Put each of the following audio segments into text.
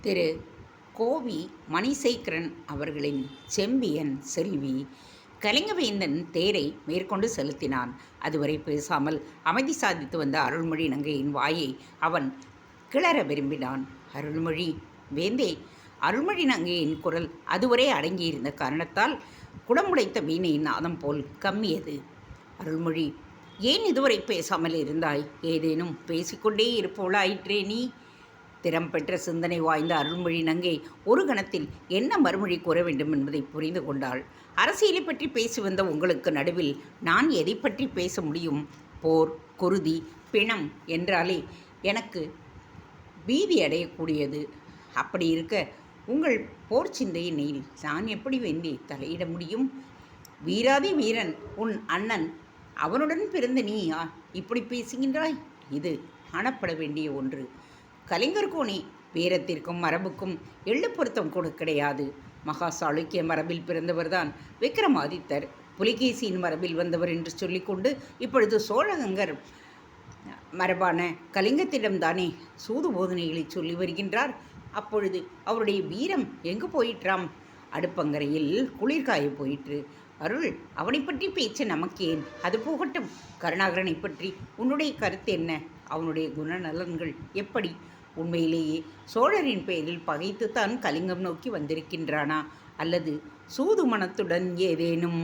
திரு. கோவி மணிசேகரன் அவர்களின் செம்பியன் செல்வி கலிங்கவேந்தன் தேரை மேற்கொண்டு செலுத்தினான். அதுவரை பேசாமல் அமைதி சாதித்து வந்த அருள்மொழி நங்கையின் வாயை அவன் கிளற விரும்பினான். அருள்மொழி வேந்தே அருள்மொழி நங்கையின் குரல் அதுவரை அடங்கியிருந்த காரணத்தால் குடமுடைத்த வீணையின் நாதம் போல் கம்மியது. அருள்மொழி ஏன் இதுவரை பேசாமல் இருந்தாய்? ஏதேனும் பேசிக்கொண்டே இருப்போளாயிற்றே நீ? திறம் பெற்ற சிந்தனை வாய்ந்த அருள்மொழி நங்கை ஒரு கணத்தில் என்ன மறுமொழி கூற வேண்டும் என்பதை புரிந்து கொண்டாள். அரசியலை பற்றி பேசி வந்த உங்களுக்கு நடுவில் நான் எதை பற்றி பேச முடியும்? போர் குருதி பிணம் என்றாலே எனக்கு பீதி அடையக்கூடியது. அப்படி இருக்க உங்கள் போர் சிந்தையினில் நான் எப்படி வேண்டி தலையிட முடியும்? வீராதி வீரன் உன் அண்ணன் அவனுடன் பிறந்த நீயா? இப்படி பேசுகின்றாய்? இது காணப்பட வேண்டிய ஒன்று. கலிங்கர் கோணி வீரத்திற்கும் மரபுக்கும் எள்ளு பொருத்தம் கூட கிடையாது. மகா சாளுக்கிய மரபில் பிறந்தவர்தான் விக்ரமாதித்தர். புலிகேசியின் மரபில் வந்தவர் என்று சொல்லிக்கொண்டு இப்பொழுது சோழகங்கர் மரபான கலிங்கத்திடம்தானே சூது போதனைகளை சொல்லி வருகின்றார். அப்பொழுது அவருடைய வீரம் எங்கு போயிற்றாம்? அடுப்பங்கரையில் குளிர்காய போயிற்று. அருள் அவனை பற்றி பேச்சு நமக்கேன். அது போகட்டும். கருணாகரனை பற்றி உன்னுடைய கருத்து என்ன? அவனுடைய குணநலன்கள் எப்படி? உண்மையிலேயே சோழரின் பெயரில் பகைத்துத்தான் கலிங்கம் நோக்கி வந்திருக்கின்றானா? அல்லது சூது மனத்துடன் ஏதேனும்?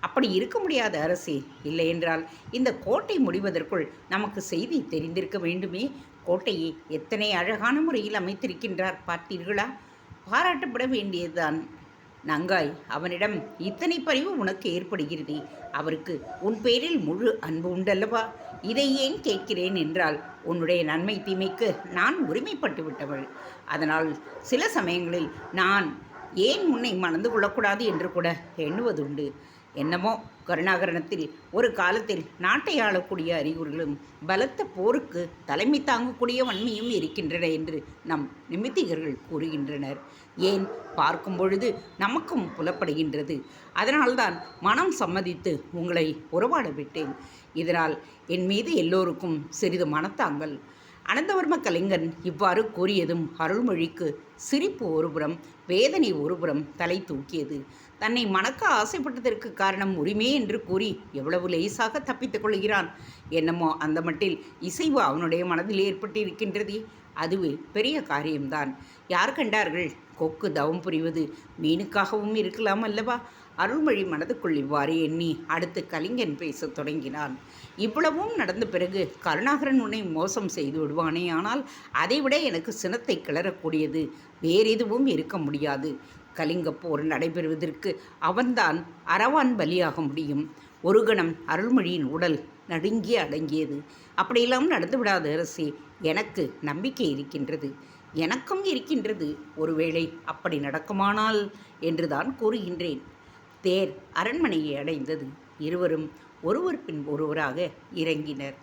அப்படி இருக்க முடியாத அரசே இல்லையென்றால் இந்த கோட்டை முடிவதற்குள் நமக்கு செய்தி தெரிந்திருக்க வேண்டுமே? கோட்டையை எத்தனை அழகான முறையில் அமைத்திருக்கின்றார் பார்த்தீர்களா? பாராட்டப்பட வேண்டியதுதான். நங்காய் அவனிடம் இத்தனை பரிவு உனக்கு ஏற்படுகிறது? அவருக்கு உன் பேரில் முழு அன்பு உண்டல்லவா? இதை ஏன் கேட்கிறேன் என்றால் உன்னுடைய நன்மை தீமைக்கு நான் உரிமைப்பட்டு விட்டவள் அதனால் சில சமயங்களில் நான் ஏன் உன்னை மணந்து கொள்ளக்கூடாது என்று கூட எண்ணுவதுண்டு. என்னமோ கருணாகரணத்தில் ஒரு காலத்தில் நாட்டை ஆளக்கூடிய அறிகுறிகளும் பலத்த போருக்கு தலைமை தாங்கக்கூடிய வன்மையும் இருக்கின்றன என்று நம் நிமித்திகர்கள் கூறுகின்றனர். ஏன்? பார்க்கும் பொழுது நமக்கும் புலப்படுகின்றது. அதனால்தான் மனம் சம்மதித்து உங்களை உறவாட விட்டேன். இதனால் என் மீது எல்லோருக்கும் சிறிது மனத்தாங்கள் அனந்தவர்ம கலிங்கன் இவ்வாறு கூறியதும் அருள்மொழிக்கு சிரிப்பு ஒருபுறம் வேதனை ஒருபுறம் தலை தூக்கியது. தன்னை மணக்க ஆசைப்பட்டதற்கு காரணம் உரிமை என்று கூறி எவ்வளவு லேசாக தப்பித்துக் கொள்கிறான். என்னமோ அந்த மட்டில் இசைவு அவனுடைய மனதில் ஏற்பட்டிருக்கின்றதே. அதுவே பெரிய காரியம்தான். யார் கண்டார்கள்? கொக்கு தவம் புரிவது மீனுக்காகவும் இருக்கலாம் அல்லவா? அருள்மொழி மனதுக்குள் இவ்வாறு எண்ணி அடுத்து கலிங்கன் பேசத் தொடங்கினான். இவ்வளவும் நடந்த பிறகு கருணாகரன் உன்னை மோசம் செய்து விடுவானே ஆனால் அதைவிட எனக்கு சினத்தை கிளறக்கூடியது. வேறெதுவும் இருக்க முடியாது. கலிங்க போர் நடைபெறுவதற்கு அவன்தான் அரவான் பலியாக முடியும். ஒரு கணம் அருள்மொழியின் உடல் நடுங்கி அடங்கியது. அப்படியெல்லாம் நடந்துவிடாத அரசே எனக்கு நம்பிக்கை இருக்கின்றது. எனக்கும் இருக்கின்றது. ஒருவேளை அப்படி நடக்குமானால்? என்றுதான் கூறுகின்றேன். தேர் அரண்மனையை அடைந்தது. இருவரும் ஒருவர் பின் ஒருவராக இறங்கினர்.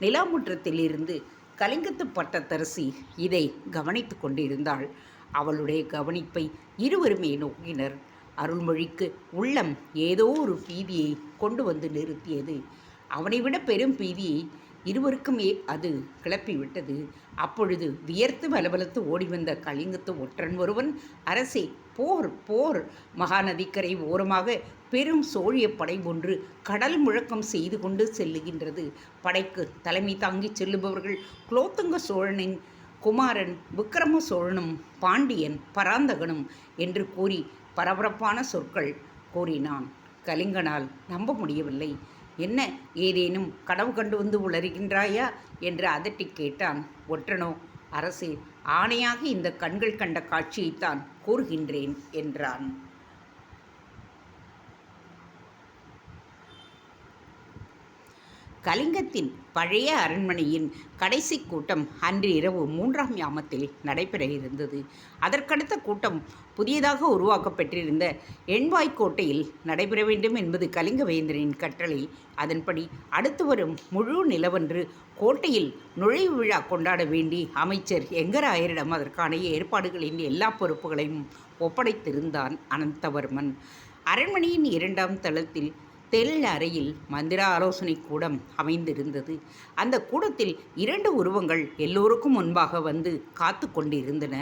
நிலாமுற்றத்திலிருந்து கலிங்கத்து பட்டத்தரசி இதை கவனித்து கொண்டிருந்தாள். அவளுடைய கவனிப்பை இருவருமே நோக்கினர். அருள்மொழிக்கு உள்ளம் ஏதோ ஒரு பீதியை கொண்டு வந்து நிறுத்தியது. அவனை விட பெரும் பீதியை இருவருக்குமே அது கிளப்பிவிட்டது. அப்பொழுது வியர்த்து பலபலத்து ஓடிவந்த கலிங்கத்து ஒற்றன் ஒருவன் அரசே போர் போர்! மகாநதிக்கரை ஓரமாக பெரும் சோழிய படை ஒன்று கடல் முழக்கம் செய்து கொண்டு செல்லுகின்றது. படைக்கு தலைமை தாங்கி செல்லுபவர்கள் குலோத்துங்க சோழனின் குமாரன் விக்கிரம சோழனும் பாண்டியன் பராந்தகனும் என்று கூறி பரபரப்பான சொற்கள் கூறினான். கலிங்கனால் நம்ப முடியவில்லை. என்ன ஏதேனும் கனவு கண்டு வந்து உளறுகின்றாயா? என்று அதட்டி கேட்டான். ஒற்றனோ அரசே ஆணையாக இந்த கண்கள் கண்ட காட்சியைத்தான் கூறுகின்றேன் என்றான். கலிங்கத்தின் பழைய அரண்மனையின் கடைசி கூட்டம் அன்று இரவு மூன்றாம் யாமத்தில் நடைபெற இருந்தது அதற்கடுத்த கூட்டம் புதியதாக உருவாக்கப்பட்டிருந்த எண்வாய்க்கோட்டையில் நடைபெற வேண்டும் என்பது கலிங்கவேந்தரின் கட்டளை அதன்படி அடுத்து வரும் முழு நிலவன்று கோட்டையில் நுழைவு விழா கொண்டாட வேண்டி அமைச்சர் எங்கராயரிடம் அதற்கான ஏற்பாடுகளின் எல்லா பொறுப்புகளையும் ஒப்படைத்திருந்தான் அனந்தவர்மன். அரண்மனையின் இரண்டாம் தளத்தில் தெல் அறையில் மந்திர ஆலோசனை கூடம் அமைந்திருந்தது. அந்த கூடத்தில் இரண்டு உருவங்கள் எல்லோருக்கும் முன்பாக வந்து காத்து கொண்டிருந்தன.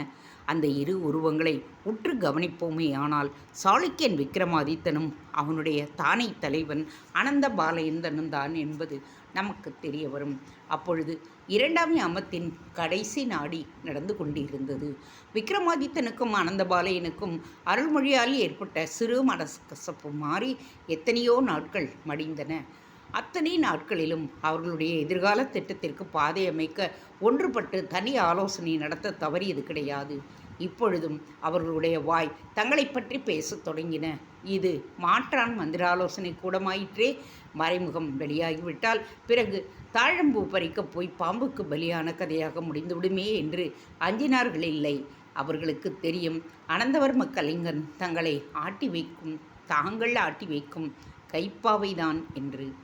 அந்த இரு உருவங்களை உற்று கவனிப்போமே ஆனால் சாளுக்கியன் விக்ரமாதித்தனும் அவனுடைய தானை தலைவன் அனந்த பாலயந்தனும் தான் என்பது நமக்கு தெரிய வரும். அப்பொழுது இரண்டாம் யாமத்தின் கடைசி நாடி நடந்து கொண்டிருந்தது. விக்ரமாதித்தனுக்கும் அனந்தபாலையனுக்கும் அருள்மொழியால் ஏற்பட்ட சிறு மனக்கசப்பு மாறி எத்தனையோ நாட்கள் மடிந்தன. அத்தனை நாட்களிலும் அவர்களுடைய எதிர்கால திட்டத்திற்கு பாதை அமைக்க ஒன்றுபட்டு தனி ஆலோசனை நடத்த தவறியது கிடையாது. இப்பொழுதும் அவர்களுடைய வாய் தங்களை பற்றி பேசத் தொடங்கின. இது மாற்றான் மந்திராலோசனை கூடமாயிற்றே. மறைமுகம் வெளியாகிவிட்டால் பிறகு தாழம்பூ பறிக்கப் போய் பாம்புக்கு பலியான கதையாக முடிந்துவிடுமே என்று அஞ்சினார்கள் இல்லை. அவர்களுக்கு தெரியும் அனந்தவர்ம கலிங்கன் தங்களை ஆட்டி வைக்கும் தாங்கள் ஆட்டி வைக்கும் கைப்பாவைதான் என்று.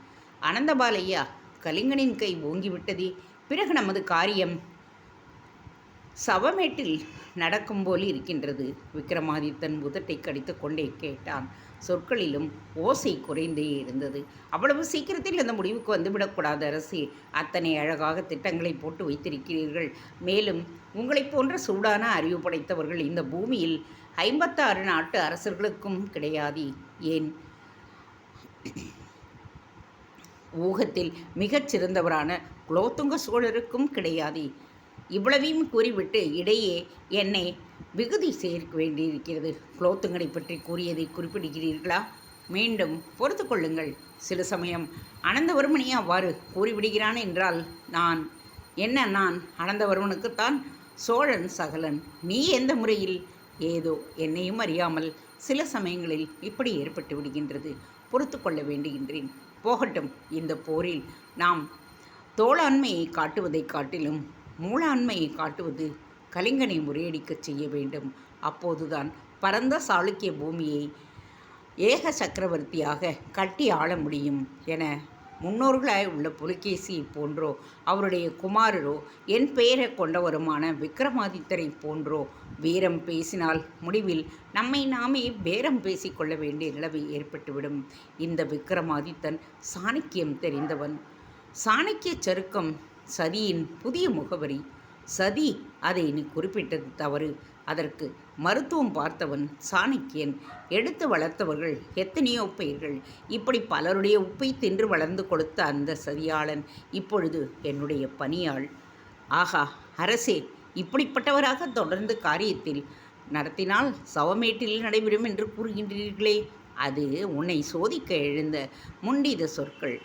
அனந்தபாலையா கலிங்கனின் கை ஓங்கிவிட்டதே. பிறகு நமது காரியம் சவமேட்டில் நடக்கும் போல் இருக்கின்றது. விக்ரமாதித்தன் உதட்டை கடித்து கொண்டே கேட்டான். சொற்களிலும் ஓசை குறைந்தே இருந்தது. அவ்வளவு சீக்கிரத்தில் அந்த முடிவுக்கு வந்துவிடக்கூடாது அரசே. அத்தனை அழகாக திட்டங்களை போட்டு வைத்திருக்கிறீர்கள். மேலும் உங்களைப் போன்ற சூடான அறிவு படைத்தவர்கள் இந்த பூமியில் ஐம்பத்தாறு நாட்டு அரசர்களுக்கும் கிடையாது. ஏன்? ஊகத்தில் மிகச் சிறந்தவரான குலோத்துங்க சோழருக்கும் கிடையாது. இவ்வளவையும் கூறிவிட்டு இடையே என்னை விகுதி சேர்க்க வேண்டியிருக்கிறது. குலோத்துங்கனை பற்றி கூறியதை குறிப்பிடுகிறீர்களா? மீண்டும் பொறுத்து கொள்ளுங்கள். சில சமயம் அனந்தவர்மனே அவ்வாறு கூறிவிடுகிறான் என்றால் நான் என்ன நான்? அனந்தவர்மனுக்குத்தான் சோழன் சகலன். நீ எந்த முறையில்? ஏதோ என்னையும் அறியாமல் சில சமயங்களில் இப்படி ஏற்பட்டு விடுகின்றது. பொறுத்து கொள்ள வேண்டுகின்றேன். போகட்டும் இந்த போரில் நாம் தோளாண்மையை காட்டுவதைக் காட்டிலும் மூலாண்மையை காட்டுவது கலிங்கனை முறியடிக்கச் செய்ய வேண்டும். அப்போதுதான் பரந்த சாளுக்கிய பூமியை ஏக சக்கரவர்த்தியாக கட்டி ஆள முடியும் என முன்னோர்களாய் உள்ள புலிகேசி போன்றோ அவருடைய குமாரரோ என் பெயரை கொண்டவருமான விக்ரமாதித்தரை போன்றோ வீரம் பேசினால் முடிவில் நம்மை நாமே பேரம் பேசிக்கொள்ள வேண்டிய நிலவு ஏற்பட்டுவிடும். இந்த விக்ரமாதித்தன் சாணக்கியம் தெரிந்தவன். சாணக்கிய சருக்கம் சதியின் புதிய முகவரி. சதி அதை நீ குறிப்பிட்டது தவறு. அதற்கு மருத்துவம் பார்த்தவன் சாணக்கியன். எடுத்து வளர்த்தவர்கள் எத்தனையோ பெயர்கள். இப்படி பலருடைய உப்பை தின்று வளர்ந்து கொடுத்த அந்த சதியாளன் இப்பொழுது என்னுடைய பணியாள். ஆகா அரசே இப்படிப்பட்டவராக தொடர்ந்து காரியத்தில் நடத்தினால் சவமேட்டில் நடைபெறும் என்று கூறுகின்றீர்களே. அது உன்னை சோதிக்க எழுந்த முண்டித சொற்கள்.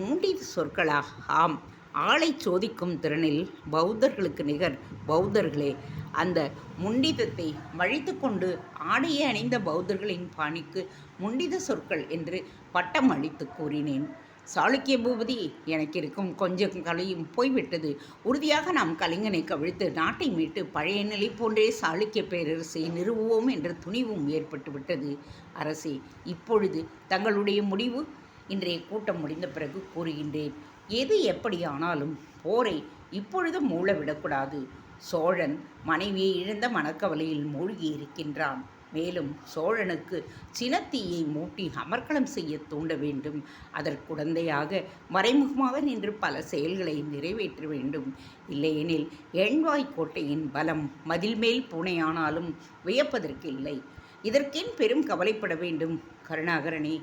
முண்டித சொற்களா? ஆம். ஆளை சோதிக்கும் திறனில் பௌத்தர்களுக்கு நிகர் பௌத்தர்களே. அந்த முண்டிதத்தை வழித்து கொண்டு ஆடையை அணிந்த பௌத்தர்களின் பாணிக்கு முண்டித சொற்கள் என்று பட்டம் அளித்து கூறினேன். சாளுக்கிய பூபதி எனக்கு இருக்கும் கொஞ்சம் கலையும் போய்விட்டது. உறுதியாக நாம் கலிங்கனை கவிழ்த்து நாட்டை மீட்டு பழைய நிலை போன்றே சாளுக்கிய பேரரசை நிறுவுவோம் என்ற துணிவும் ஏற்பட்டுவிட்டது. அரசே இப்பொழுது தங்களுடைய முடிவு? இன்றைய கூட்டம் முடிந்த பிறகு கூறுகின்றேன். எது எப்படியானாலும் போரை இப்பொழுது மூள விடக்கூடாது சோழன் மனைவியை இழந்த மனக்கவலையில் மூழ்கி இருக்கின்றான் மேலும் சோழனுக்கு சினத்தீயை மூட்டி அமர்க்களம் செய்ய தூண்ட வேண்டும். அதற்குடந்தையாக மறைமுகமாக நின்று பல செயல்களை நிறைவேற்ற வேண்டும். இல்லையெனில் எண்வாய் கோட்டையின் பலம் மதில் மேல் பூனையானாலும் வியப்பதற்கு இல்லை இதற்கேன் பெரும் கவலைப்பட வேண்டும். கருணாகரனே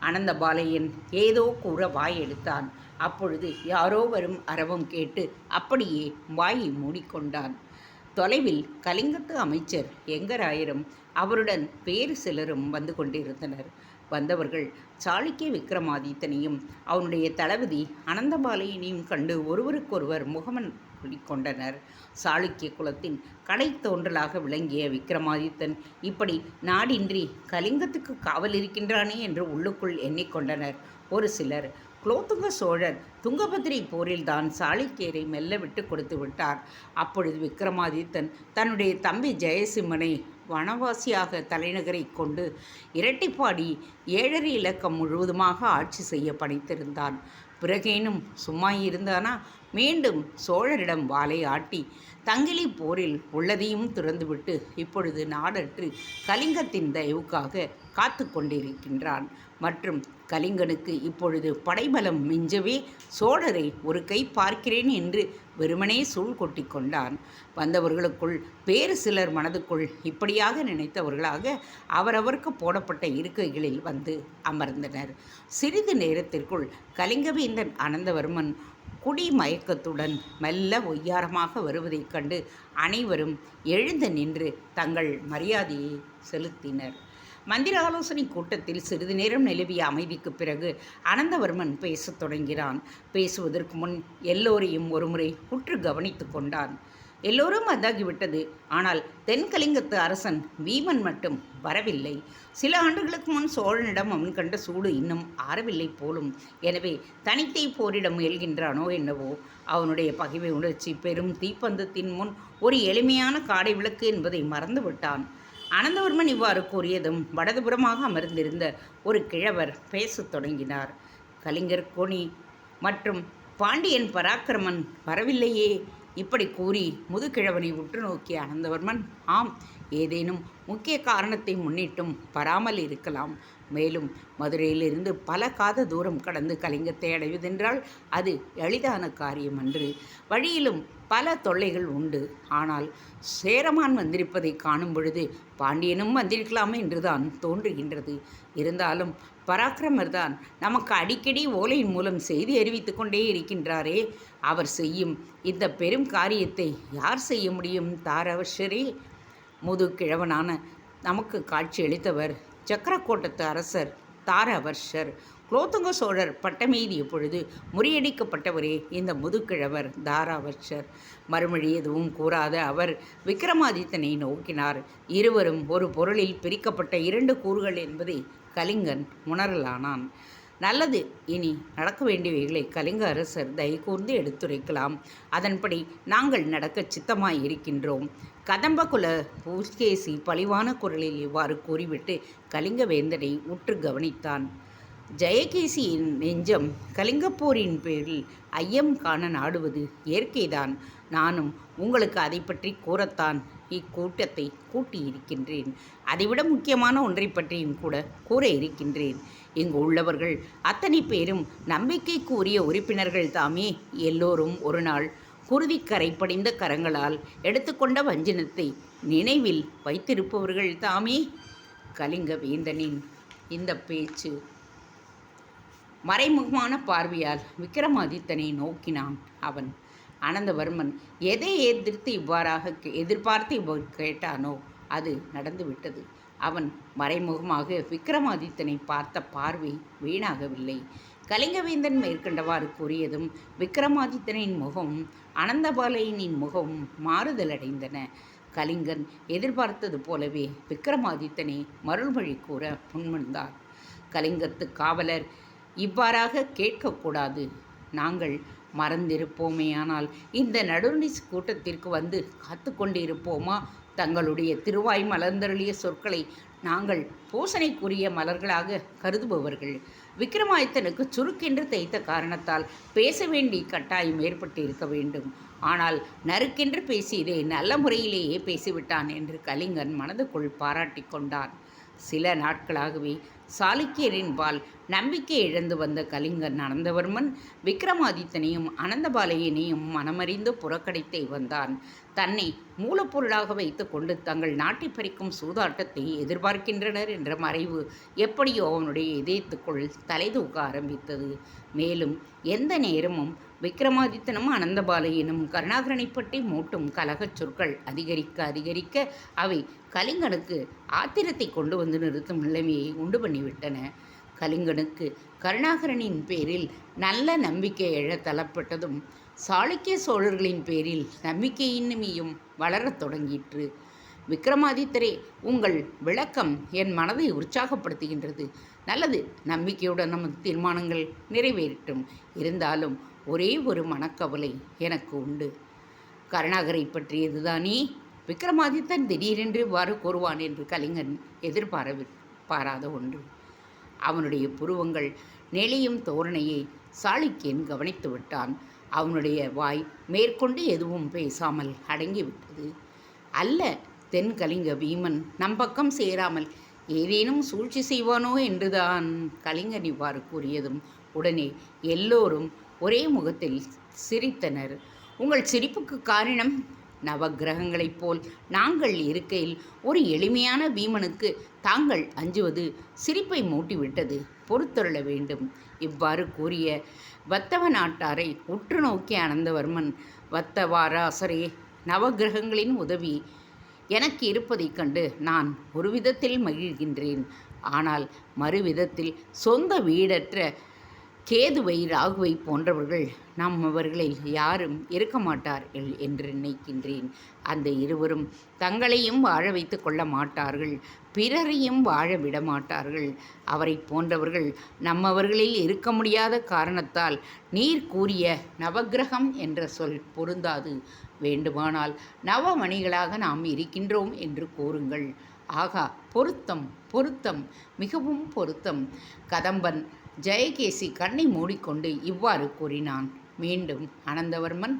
அனந்தபாலையன் ஏதோ கூற வாய் எடுத்தான் அப்பொழுது யாரோ வரும் அரவம் கேட்டு அப்படியே வாயை மூடிக்கொண்டான். தொலைவில் கலிங்கத்து அமைச்சர் எங்கராயரும் அவருடன் வேறு சிலரும் வந்து கொண்டிருந்தனர். வந்தவர்கள் சாளுக்கிய விக்ரமாதித்தனையும் அவனுடைய தளபதி அனந்தபாலையினையும் கண்டு ஒருவருக்கொருவர் முகமன் கொண்டனர் சாளுக்கிய குலத்தின் கடை தோன்றலாக விளங்கிய விக்ரமாதித்தன் இப்படி நாடின்றி கலிங்கத்துக்கு காவல் இருக்கின்றானே என்று உள்ளுக்குள் எண்ணிக்கொண்டனர். ஒரு சிலர் குலோத்துங்க சோழர் துங்கபத்ரி போரில் தான் சாளுக்கியரை மெல்ல விட்டு கொடுத்து விட்டார். அப்பொழுது விக்ரமாதித்தன் தன்னுடைய தம்பி ஜெயசிம்மனை வனவாசியாக தலைநகரை கொண்டு இரட்டிப்பாடி ஏழரை இலக்கம் முழுவதுமாக ஆட்சி செய்ய படைத்திருந்தான் பிறகேனும் சும்மா இருந்தானா? மீண்டும் சோழரிடம் வாளை ஆட்டி தங்கிலி போரில் உள்ளதையும் துறந்துவிட்டு இப்பொழுது நாடற்று கலிங்கத்தின் தயவுக்காக காத்து கொண்டிருக்கின்றான். மற்றும் கலிங்கனுக்கு இப்பொழுது படைபலம் மிஞ்சவே சோழரை ஒரு கை பார்க்கிறேன் என்று வெறுமனே சூழ் கொட்டி கொண்டான். வந்தவர்களுக்குள் வேறு சிலர் மனதுக்குள் இப்படியாக நினைத்தவர்களாக அவரவருக்கு போடப்பட்ட இருக்கைகளில் வந்து அமர்ந்தனர். சிறிது நேரத்திற்குள் கலிங்கவேந்தன் அனந்தவர்மன் குடி மயக்கத்துடன் மெல்ல ஒய்யாரமாக வருவதைக் கண்டு அனைவரும் எழுந்து நின்று தங்கள் மரியாதையை செலுத்தினர். மந்திர ஆலோசனை கூட்டத்தில் சிறிது நேரம் நிலவிய அமைதிக்கு பிறகு அனந்தவர்மன் பேசத் தொடங்கினான். பேசுவதற்கு முன் எல்லோரையும் ஒருமுறை உற்று கவனித்து கொண்டான். எல்லோரும் அதாகிவிட்டது. ஆனால் தென்கலிங்கத்து அரசன் வீமன் மட்டும் வரவில்லை. சில ஆண்டுகளுக்கு முன் சோழனிடம் அவன் கண்ட சூடு இன்னும் ஆறவில்லை போலும். எனவே தனித்தை போரிட முயல்கின்றானோ என்னவோ? அவனுடைய பகைமை உணர்ச்சி பெரும் தீப்பந்தத்தின் முன் ஒரு எளிமையான காடை விளக்கு என்பதை மறந்துவிட்டான். அனந்தவர்மன் இவ்வாறு கூறியதும் வடதுபுறமாக அமர்ந்திருந்த ஒரு கிழவர் பேசத் தொடங்கினார். கலிங்கர் கோணி மற்றும் பாண்டியன் பராக்கிரமன் வரவில்லையே? இப்படி கூறி முதுகிழவனை உற்று நோக்கிய அனந்தவர்மன் ஆம் ஏதேனும் முக்கிய காரணத்தை முன்னிட்டும் வராமல் இருக்கலாம். மேலும் மதுரையிலிருந்து பல காத தூரம் கடந்து கலிங்கத்தை அடைவதென்றால் அது எளிதான காரியம் அன்று. வழியிலும் பல தொல்லைகள் உண்டு. ஆனால் சேரமான் வந்திருப்பதை காணும் பொழுது பாண்டியனும் வந்திருக்கலாமே என்றுதான் தோன்றுகின்றது. இருந்தாலும் பராக்கிரமர் தான் நமக்கு அடிக்கடி ஓலையின் மூலம் செய்தி அறிவித்து கொண்டே இருக்கின்றாரே. அவர் செய்யும் இந்த பெரும் காரியத்தை யார் செய்ய முடியும் தாரவஷரே முது கிழவனான நமக்கு காட்சியளித்தவர் சக்கரக்கோட்டத்து அரசர் தாரவர்ஷர் குலோத்துங்க சோழர் பட்டமெய்திய பொழுது முறியடிக்கப்பட்டவரே இந்த முதுக்கிழவர் தாராவர்ஷர். மறுமொழி எதுவும் கூறாத அவர் விக்ரமாதித்தனை நோக்கினார். இருவரும் ஒரு பொருளில் பிரிக்கப்பட்ட இரண்டு கூறுகள் என்பதை கலிங்கன் உணரலானான். நல்லது. இனி நடக்க வேண்டியவைகளை கலிங்க அரசர் தயகூர்ந்து எடுத்துரைக்கலாம். அதன்படி நாங்கள் நடக்க சித்தமாய் இருக்கின்றோம் கதம்பகுல பூஸ்கேசி பழிவான குரலில் இவ்வாறு கூறிவிட்டு கலிங்க வேந்தனை உற்று கவனித்தான். ஜெயகேசியின் நெஞ்சம் கலிங்கப்போரின் பேரில் ஐயம் காண நாடுவது இயற்கைதான். நானும் உங்களுக்கு அதை பற்றி கூறத்தான். இக்கூட்டத்தை கூட்டியிருக்கின்றேன். அதைவிட முக்கியமான ஒன்றை பற்றியும் கூட கூற இருக்கின்றேன். இங்கு உள்ளவர்கள் அத்தனை பேரும் நம்பிக்கைக்குரிய உறுப்பினர்கள் தாமே எல்லோரும் ஒரு நாள் குருதிக்கரை படிந்த கரங்களால் எடுத்துக்கொண்ட வஞ்சனத்தை நினைவில் வைத்திருப்பவர்கள் தாமே. கலிங்க வேந்தனின் இந்த பேச்சு மறைமுகமான பார்வையால் விக்ரமாதித்தனை நோக்கினான் அவன். அனந்தவர்மன் எதை எதிர்த்து இவ்வாறாக கே- எதிர்பார்த்து இவ்வாறு கேட்டானோ அது நடந்துவிட்டது. அவன் மறைமுகமாக விக்ரமாதித்தனை பார்த்த பார்வை வீணாகவில்லை. கலிங்கவேந்தன் மேற்கண்டவாறு கூறியதும் விக்ரமாதித்தனின் முகம் அனந்தபாலையனின் முகமும் மாறுதலடைந்தன. கலிங்கன் எதிர்பார்த்தது போலவே விக்ரமாதித்தனை மருள்மொழி கூற முன்மொழிந்தார் கலிங்கத்து காவலர் இவ்வாறாக கேட்கக்கூடாது. நாங்கள் மறந்திருப்போமேயானால் இந்த நடுநிஸ் கூட்டத்திற்கு வந்து காத்து கொண்டிருப்போமா தங்களுடைய திருவாய் மலர்ந்தருளிய சொற்களை நாங்கள் பூசணைக்குரிய மலர்களாக கருதுபவர்கள். விக்ரமாதித்தனுக்கு சுருக்கென்று தைத்த காரணத்தால் பேச வேண்டிய கட்டாயம் ஏற்பட்டு இருக்க வேண்டும். ஆனால் நறுக்கென்று பேசியதை நல்ல முறையிலேயே பேசிவிட்டான் என்று கலிங்கன் மனதுக்குள் பாராட்டிக் கொண்டான். சில நாட்களாகவே சாளுக்கியரின் பால் நம்பிக்கை இழந்து வந்த கலிங்கன் அனந்தவர்மன் விக்ரமாதித்தனையும் அனந்தபாலையனையும் மனமறிந்து புறக்கணித்து வந்தான். தன்னை மூலப்பொருளாக வைத்துக்கொண்டு தங்கள் நாட்டை பறிக்கும் சூதாட்டத்தை எதிர்பார்க்கின்றனர் என்ற மறைவு எப்படியோ அவனுடைய இதயத்துக்குள் தலைதூக்க ஆரம்பித்தது. மேலும் எந்த நேரமும் விக்ரமாதித்தனும் அனந்தபாலையனும் கருணாகரனை பற்றி மூட்டும் கலகச் சொற்கள் அதிகரிக்க அதிகரிக்க அவை கலிங்கனுக்கு ஆத்திரத்தை கொண்டு வந்து நிறுத்தும் நிலைமையை உண்டு பண்ணிவிட்டன. கலிங்கனுக்கு கருணாகரனின் பேரில் நல்ல நம்பிக்கை எழ தளப்பட்டதும் சாளுக்கிய சோழர்களின் பேரில் நம்பிக்கையின்மையும் வளரத் தொடங்கிற்று. விக்ரமாதித்தரே உங்கள் விளக்கம் என் மனதை உற்சாகப்படுத்துகின்றது. நல்லது நம்பிக்கையுடன் நமது தீர்மானங்கள் நிறைவேறட்டும். இருந்தாலும் ஒரே ஒரு மனக்கவலை எனக்கு உண்டு. கருணாகரை பற்றியதுதானே? விக்ரமாதித்தன் திடீரென்று இவ்வாறு கூறுவான் என்று கலிங்கன் எதிர்பார பாராத ஒன்று. அவனுடைய புருவங்கள் நெளியும் தோரணையை சாளுக்கியன் கவனித்து விட்டான். அவனுடைய வாய் மேற்கொண்டு எதுவும் பேசாமல் அடங்கிவிட்டது. அல்ல தென் கலிங்க பீமன் நம்பக்கம் சேராமல் ஏதேனும் சூழ்ச்சி செய்வானோ என்றுதான். கலிங்கன் இவ்வாறு கூறியதும் உடனே எல்லோரும் ஒரே முகத்தில் சிரித்தனர். உங்கள் சிரிப்புக்கு காரணம் நவக்கிரகங்களைப் போல் நாங்கள் இருக்கையில் ஒரு எளிமையான பீமனுக்கு தாங்கள் அஞ்சுவது சிரிப்பை மூட்டிவிட்டது. பொறுத்தருள வேண்டும். இவ்வாறு கூறிய வத்தவ நாட்டாரை உற்று நோக்கிய அனந்தவர்மன் வத்தவாராசரே நவக்கிரகங்களின் உதவி எனக்கு இருப்பதைக் கண்டு நான் ஒரு விதத்தில் மகிழ்கின்றேன். ஆனால் மறுவிதத்தில் சொந்த வீடற்ற கேதுவை ராகுவை போன்றவர்கள் நம்மவர்களில் யாரும் இருக்க மாட்டார்கள் என்று நினைக்கின்றேன். அந்த இருவரும் தங்களையும் வாழ வைத்து கொள்ள மாட்டார்கள். பிறரையும் வாழ விட மாட்டார்கள். அவரை போன்றவர்கள் நம்மவர்களில் இருக்க முடியாத காரணத்தால் நீர் கூறிய நவக்கிரகம் என்ற சொல் பொருந்தாது. வேண்டுமானால் நவமணிகளாக நாம் இருக்கின்றோம் என்று கூறுங்கள். ஆகா பொருத்தம் பொருத்தம் மிகவும் பொருத்தம். கதம்பன் ஜெயகேசி கண்ணை மூடிக்கொண்டு இவ்வாறு கூறினான். மீண்டும் அனந்தவர்மன்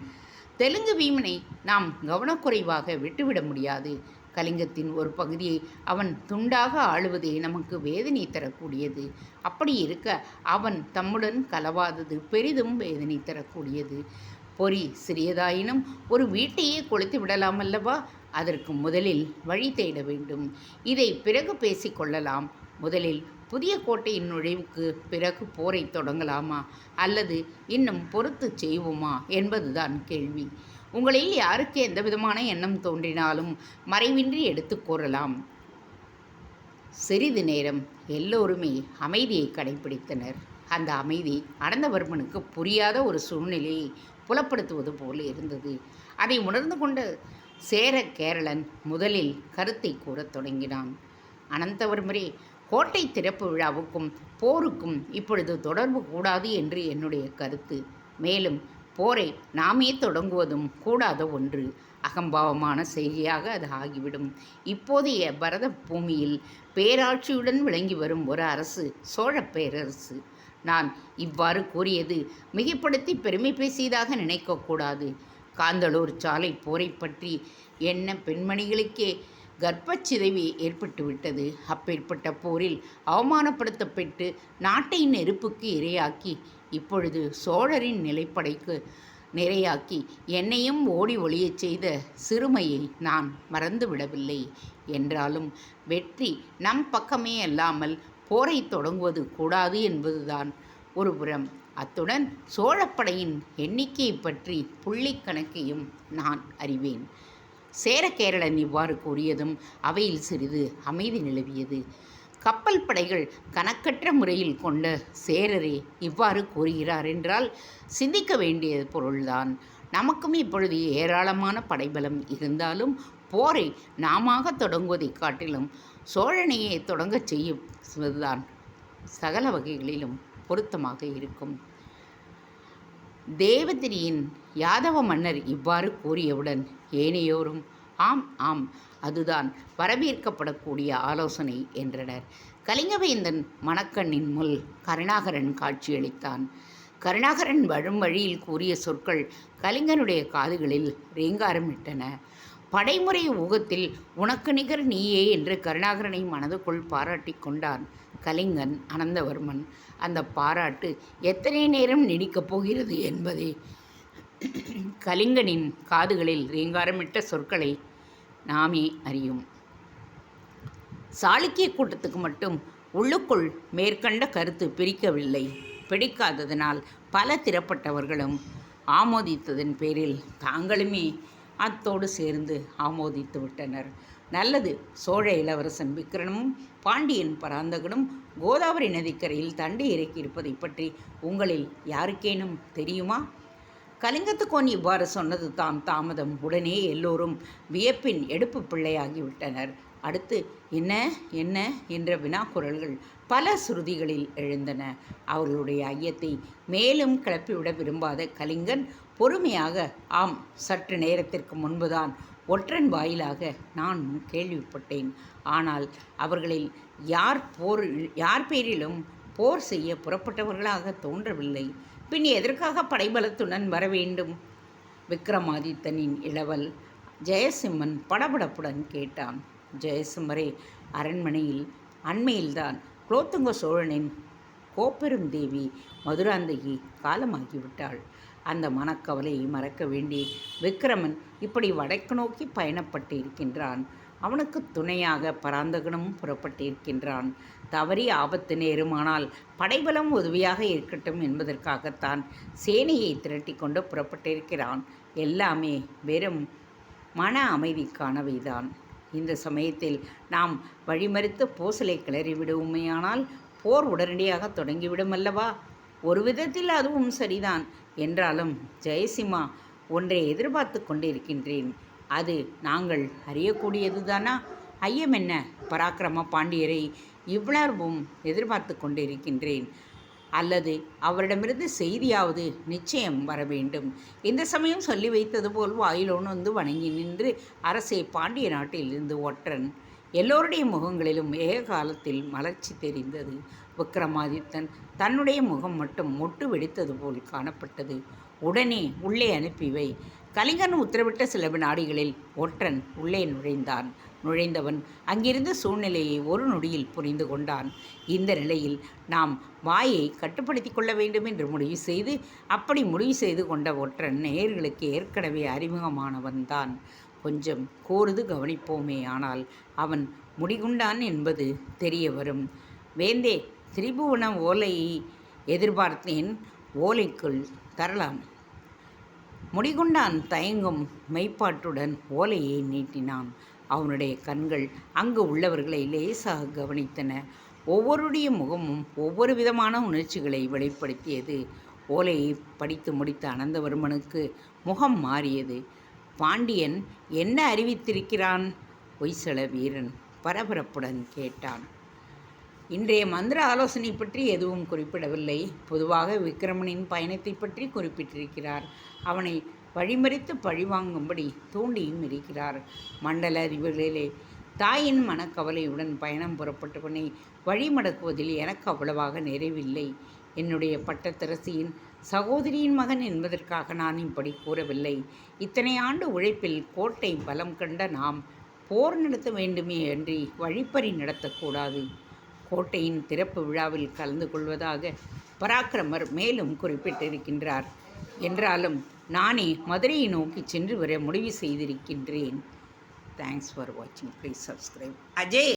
தெலுங்கு வீமனை நாம் கவனக்குறைவாக விட்டுவிட முடியாது. கலிங்கத்தின் ஒரு பகுதியை அவன் துண்டாக ஆளுவதே நமக்கு வேதனை தரக்கூடியது. அப்படி இருக்க அவன் தம்முடன் கலவாதது பெரிதும் வேதனை தரக்கூடியது. பொறி சிறியதாயினும் ஒரு வீட்டையே கொளுத்து விடலாமல்லவா அதற்கு முதலில் வழி தேட வேண்டும். இதை பிறகு பேசிக்கொள்ளலாம் முதலில் புதிய கோட்டையின் நுழைவுக்கு பிறகு போரை தொடங்கலாமா? அல்லது இன்னும் பொறுத்து செய்வோமா? என்பதுதான் கேள்வி. உங்களில் யாருக்கு எந்த விதமான எண்ணம் தோன்றினாலும் மறைவின்றி எடுத்து கூறலாம். சிறிது நேரம் எல்லோருமே அமைதியை கடைபிடித்தனர் அந்த அமைதி அனந்தவர்மனுக்கு புரியாத ஒரு சூழ்நிலையை புலப்படுத்துவது போல இருந்தது. அதை உணர்ந்து கொண்ட சேர கேரளன் முதலில் கருத்தை கூறத் தொடங்கினான். அனந்தவர்மரே கோட்டை திறப்பு விழாவுக்கும் போருக்கும் இப்பொழுது தொடர்பு கூடாது என்று என்னுடைய கருத்து. மேலும் போரை நாமே தொடங்குவதும் கூடாத ஒன்று. அகம்பாவமான செய்தியாக அது ஆகிவிடும். இப்போதைய பரத பூமியில் பேராட்சியுடன் விளங்கி வரும் ஒரு அரசு சோழ பேரரசு. நான் இவ்வாறு கூறியது மிகைப்படுத்தி பெருமை பேசியதாக நினைக்கக்கூடாது காந்தளூர் சாலை போரை பற்றி என்ன பெண்மணிகளுக்கே கர்ப்பச்சிதைவு ஏற்பட்டுவிட்டது அப்பேற்பட்ட போரில் அவமானப்படுத்தப்பட்டு நாட்டை நெருப்புக்கு இரையாக்கி இப்பொழுது சோழரின் நிலைப்படைக்கு நிறையாக்கி என்னையும் ஓடி ஒளியச் செய்த சிறுமையை நான் மறந்துவிடவில்லை. என்றாலும் வெற்றி நம் பக்கமே அல்லாமல் போரை தொடங்குவது கூடாது என்பதுதான் ஒருபுறம் அத்துடன் சோழப்படையின் எண்ணிக்கையை பற்றி புள்ளி கணக்கையும் நான் அறிவேன். சேரகேரளன் இவ்வாறு கூறியதும் அவையில் சிறிது அமைதி நிலவியது. கப்பல் படைகள் கணக்கற்ற முறையில் கொண்ட சேரரே இவ்வாறு கூறுகிறார் என்றால் சிந்திக்க வேண்டிய பொருள்தான். நமக்கும் இப்பொழுது ஏராளமான படைபலம் இருந்தாலும் போரை நாமாக தொடங்குவதைக் காட்டிலும் சோழனையே தொடங்கச் செய்வதுதான் சகல வகைகளிலும் பொருத்தமாக இருக்கும். தேவதிரியின் யாதவ மன்னர் இவ்வாறு கூறியவுடன் ஏனையோரும் ஆம் ஆம் அதுதான் வரவேற்கப்படக்கூடிய ஆலோசனை என்றனர். கலிங்கவேந்தன் மணக்கண்ணின் முல் கருணாகரன் காட்சியளித்தான். கருணாகரன் வரும் வழியில் கூறிய சொற்கள் கலிங்கனுடைய காதுகளில் ரீங்காரமிட்டன படைமுறை ஊகத்தில் உனக்கு நிகர் நீயே என்று கருணாகரனை மனதுக்குள் பாராட்டி கொண்டான் கலிங்கன் அனந்தவர்மன். அந்த பாராட்டு எத்தனை நேரம் நீடிக்கப் போகிறது என்பதே கலிங்கனின் காதுகளில் ரீங்காரமிட்ட சொற்களை நாமே அறியும். சாளுக்கிய கூட்டத்துக்கு மட்டும் உள்ளுக்குள் மேற்கண்ட கருத்து பிரிக்கவில்லை. பிடிக்காததனால் பல திறப்பட்டவர்களும் ஆமோதித்ததன் பேரில் தாங்களுமே அத்தோடு சேர்ந்து ஆமோதித்து விட்டனர். நல்லது சோழ இளவரசன் விக்கிரமும் பாண்டியன் பராந்தகனும் கோதாவரி நதிக்கரையில் தண்டு இறக்கியிருப்பதை பற்றி உங்களில் யாருக்கேனும் தெரியுமா? கலிங்கத்துக்கோன் இவ்வாறு சொன்னது தாம் தாமதம். உடனே எல்லோரும் வியப்பின் எடுப்பு பிள்ளையாகிவிட்டனர். அடுத்து என்ன என்ன? என்ற வினாக்குரல்கள் பல சுருதிகளில் எழுந்தன. அவர்களுடைய ஐயத்தை மேலும் கிளப்பிவிட விரும்பாத கலிங்கன் பொறுமையாக ஆம் சற்று நேரத்திற்கு முன்புதான். ஒற்றன் வாயிலாக நான் கேள்விப்பட்டேன். ஆனால் அவர்களில் யார் போர் யார் பேரிலும் போர் செய்ய புறப்பட்டவர்களாக தோன்றவில்லை. பின் எதற்காக படைபலத்துடன் வர வேண்டும் விக்ரமாதித்தனின் இளவல் ஜெயசிம்மன் படபடப்புடன் கேட்டான். ஜெயசிம்மரே அரண்மனையில் அண்மையில்தான் குலோத்துங்க சோழனின் கோப்பெரும் தேவி மதுராந்தகி காலமாகிவிட்டாள். அந்த மனக்கவலையை மறக்க வேண்டி விக்ரமன் இப்படி வடக்கு நோக்கி பயணப்பட்டு இருக்கின்றான். அவனுக்கு துணையாக பராந்தகனும் புறப்பட்டிருக்கின்றான் தவறி ஆபத்து நேருமானால் படைபலம் உதவியாக இருக்கட்டும் என்பதற்காகத்தான் சேனையை திரட்டி கொண்டு புறப்பட்டிருக்கிறான் எல்லாமே வெறும் மன அமைதிக்கானவைதான். இந்த சமயத்தில் நாம் வழிமறித்து பூசலை கிளறி விடுவோமேயானால் போர் உடனடியாக தொடங்கிவிடும் அல்லவா? ஒரு விதத்தில் அதுவும் சரிதான். என்றாலும் ஜெயசிம்மா ஒன்றை எதிர்பார்த்து கொண்டிருக்கின்றேன். அது நாங்கள் அறியக்கூடியதுதானா? ஐயம் என்ன? பராக்கிரம பாண்டியரை இவ்வளவும் எதிர்பார்த்து கொண்டிருக்கின்றேன். அல்லது அவரிடமிருந்து செய்தியாவது நிச்சயம் வர வேண்டும். இந்த சமயம் சொல்லி வைத்தது போல் வாயிலோன் வந்து வணங்கி நின்று அரசே பாண்டிய நாட்டிலிருந்து ஒற்றன். எல்லோருடைய முகங்களிலும் ஏக காலத்தில் மலர்ச்சி தெரிந்தது. விக்ரமாதித்தன் தன்னுடைய முகம் மட்டும் மொட்டு வெடித்தது போல் காணப்பட்டது. உடனே உள்ளே அனுப்பி வை கலிங்கன் உத்தரவிட்ட சில வினாடிகளில் ஒற்றன் உள்ளே நுழைந்தான். நுழைந்தவன் அங்கிருந்த சூழ்நிலையை ஒரு நொடியில் புரிந்து கொண்டான். இந்த நிலையில் நாம் வாயை கட்டுப்படுத்தி கொள்ள வேண்டும் என்று முடிவு செய்து அப்படி முடிவு செய்து கொண்ட ஒற்றன் நேயர்களுக்கு ஏற்கனவே அறிமுகமானவன்தான் கொஞ்சம் கூர்ந்து கவனிப்போமே ஆனால் அவன் முடிகுண்டான் என்பது தெரிய வரும். வேந்தே திரிபுவன ஓலையை எதிர்பார்த்தேன். ஓலைக்குள் தரலாம். முடிகுண்டான் தயங்கும் மெய்ப்பாட்டுடன் ஓலையை நீட்டினான். அவனுடைய கண்கள் அங்கு உள்ளவர்களை லேசாக கவனித்தன. ஒவ்வொருடைய முகமும் ஒவ்வொரு விதமான உணர்ச்சிகளை வெளிப்படுத்தியது. ஓலையை படித்து முடித்த அனந்தவர்மனுக்கு முகம் மாறியது. பாண்டியன் என்ன அறிவித்திருக்கிறான்? ஒய்சல வீரன் பரபரப்புடன் கேட்டான். இன்றைய மந்திர ஆலோசனை பற்றி எதுவும் குறிப்பிடவில்லை. பொதுவாக விக்ரமனின் பயணத்தை பற்றி குறிப்பிட்டிருக்கிறார். அவனை வழிமறித்து பழிவாங்கும்படி தூண்டியும் இருக்கிறார். மண்டல அறிவுகளிலே தாயின் மனக்கவலையுடன் பயணம் புறப்பட்டவனை வழிமடக்குவதில் எனக்கு அவ்வளவாக நிறைவில்லை. என்னுடைய பட்டத்தரசியின் சகோதரியின் மகன் என்பதற்காக நான் இப்படி கூறவில்லை. இத்தனை ஆண்டு உழைப்பில் கோட்டை பலம் கண்ட நாம் போர் நடத்த வேண்டுமே அன்றி வழிப்பறி நடத்தக்கூடாது. கோட்டையின் திறப்பு விழாவில் கலந்து கொள்வதாக பராக்கிரமர் மேலும் குறிப்பிட்டிருக்கின்றார். என்றாலும் நானே மதுரையை நோக்கி சென்று வர முடிவு செய்திருக்கின்றேன். தேங்க்ஸ் ஃபார் வாட்சிங் ப்ளீஸ் சப்ஸ்கிரைப் அஜய்!